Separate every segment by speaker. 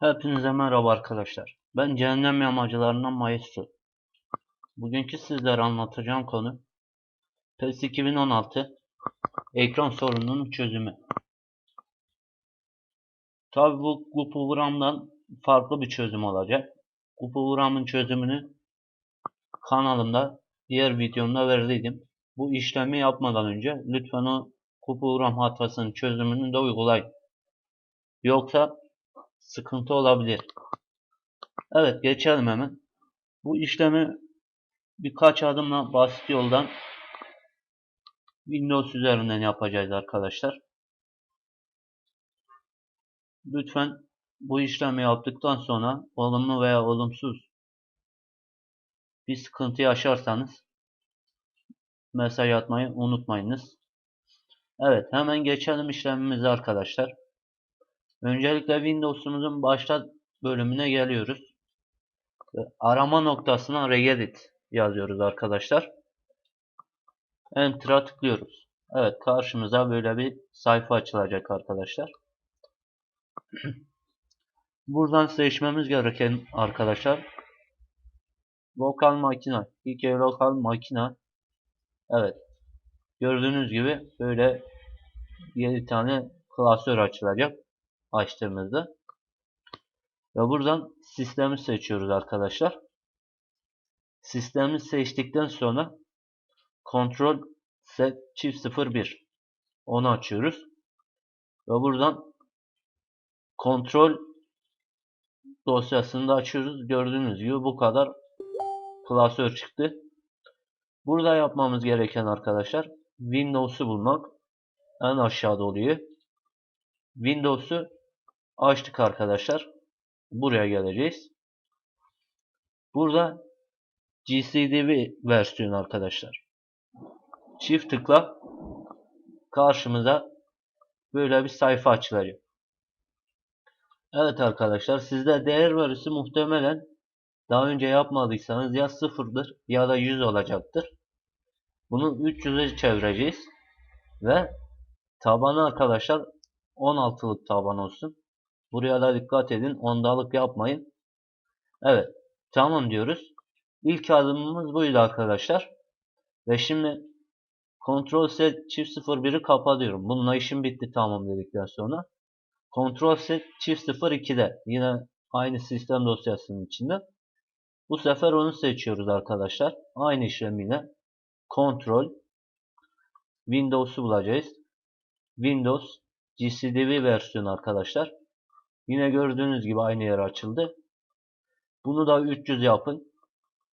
Speaker 1: Hepinize merhaba arkadaşlar. Ben Cehennem Yamacılarından Maestro. Bugünkü sizlere anlatacağım konu PES 2016 ekran sorununun çözümü. Tabi bu, bu programdan farklı bir çözüm olacak. Bu programın çözümünü kanalımda diğer videomda verdiydim. Bu işlemi yapmadan önce lütfen o bu program hatasının çözümünü de uygulayın. Yoksa sıkıntı olabilir. Evet geçelim hemen. Bu işlemi birkaç adımla basit yoldan Windows üzerinden yapacağız arkadaşlar. Lütfen bu işlemi yaptıktan sonra olumlu veya olumsuz bir sıkıntı yaşarsanız mesaj atmayı unutmayınız. Evet hemen geçelim işlemimize arkadaşlar. Öncelikle Windows'umuzun başlat bölümüne geliyoruz. Arama noktasına regedit yazıyoruz arkadaşlar. Enter'a tıklıyoruz. Evet karşımıza böyle bir sayfa açılacak arkadaşlar. Buradan seçmemiz gereken arkadaşlar lokal makina. İlk lokal makina. Evet. Gördüğünüz gibi böyle 7 tane klasör açılacak açtığımızda. Ve buradan sistemi seçiyoruz arkadaşlar. Sistemi seçtikten sonra kontrol set çift 01 onu açıyoruz. Ve buradan kontrol dosyasını da açıyoruz. Gördüğünüz gibi bu kadar klasör çıktı. Burada yapmamız gereken arkadaşlar Windows'u bulmak. En aşağıda oluyor. Windows'u açtık arkadaşlar. Buraya geleceğiz. Burada GCDV versiyon arkadaşlar. Çift tıkla karşımıza böyle bir sayfa açılacak. Evet arkadaşlar sizde değer verisi muhtemelen daha önce yapmadıysanız ya sıfırdır ya da 100 olacaktır. Bunu 300'e çevireceğiz. Ve tabanı arkadaşlar 16'lık taban olsun. Buraya da dikkat edin. Ondalık yapmayın. Evet. Tamam diyoruz. İlk adımımız buydu arkadaşlar. Ve şimdi Ctrl set çift 01'i kapatıyorum. Bununla işim bitti tamam dedikten sonra. Ctrl set çift 02'de yine aynı sistem dosyasının içinde. Bu sefer onu seçiyoruz arkadaşlar. Aynı işlemiyle Ctrl Windows'u bulacağız. Windows GCDV versiyonu arkadaşlar. Yine gördüğünüz gibi aynı yer açıldı. Bunu da 300 yapın.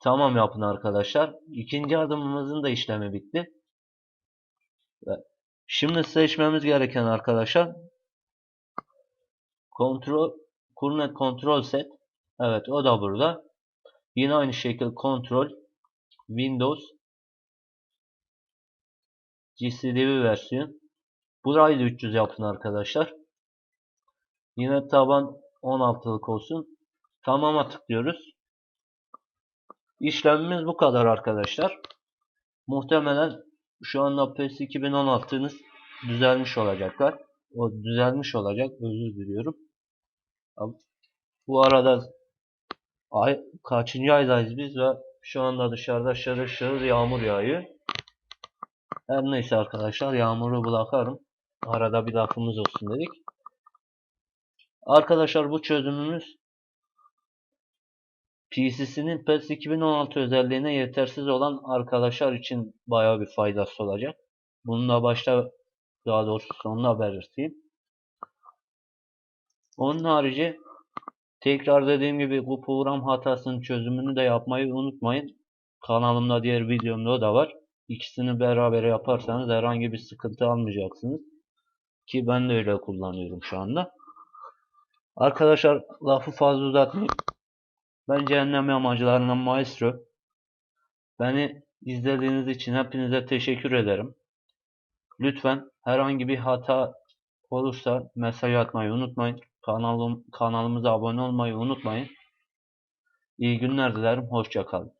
Speaker 1: Tamam yapın arkadaşlar. İkinci adımımızın da işlemi bitti. Şimdi seçmemiz gereken arkadaşlar kontrol Kurnet kontrol set. Evet o da burada. Yine aynı şekilde kontrol Windows GCDV versiyon. Burayı da 300 yapın arkadaşlar. Yine taban 16'lık olsun. Tamam'a tıklıyoruz. İşlemimiz bu kadar arkadaşlar. Muhtemelen şu anda PES 2016'nız düzelmiş olacaklar. O düzelmiş olacak. Özür diliyorum. Bu arada ay, kaçıncı aydayız biz ve şu anda dışarıda şarıl şarıl yağmur yağıyor. Her neyse arkadaşlar yağmuru bırakalım. Arada bir lafımız olsun dedik. Arkadaşlar bu çözümümüz PC'sinin PES 2016 özelliğine yetersiz olan arkadaşlar için baya bir faydası olacak. Bunu da başta daha doğrusu sonuna belirteyim. Onun harici tekrar dediğim gibi bu program hatasının çözümünü de yapmayı unutmayın. Kanalımda diğer videomda da var. İkisini beraber yaparsanız herhangi bir sıkıntı almayacaksınız. Ki ben de öyle kullanıyorum şu anda. Arkadaşlar lafı fazla uzatmayayım. Ben cehennem yamacılarından Maestro. Beni izlediğiniz için hepinize teşekkür ederim. Lütfen herhangi bir hata olursa mesaj atmayı unutmayın. Kanalım, kanalımıza abone olmayı unutmayın. İyi günler dilerim. Hoşçakalın.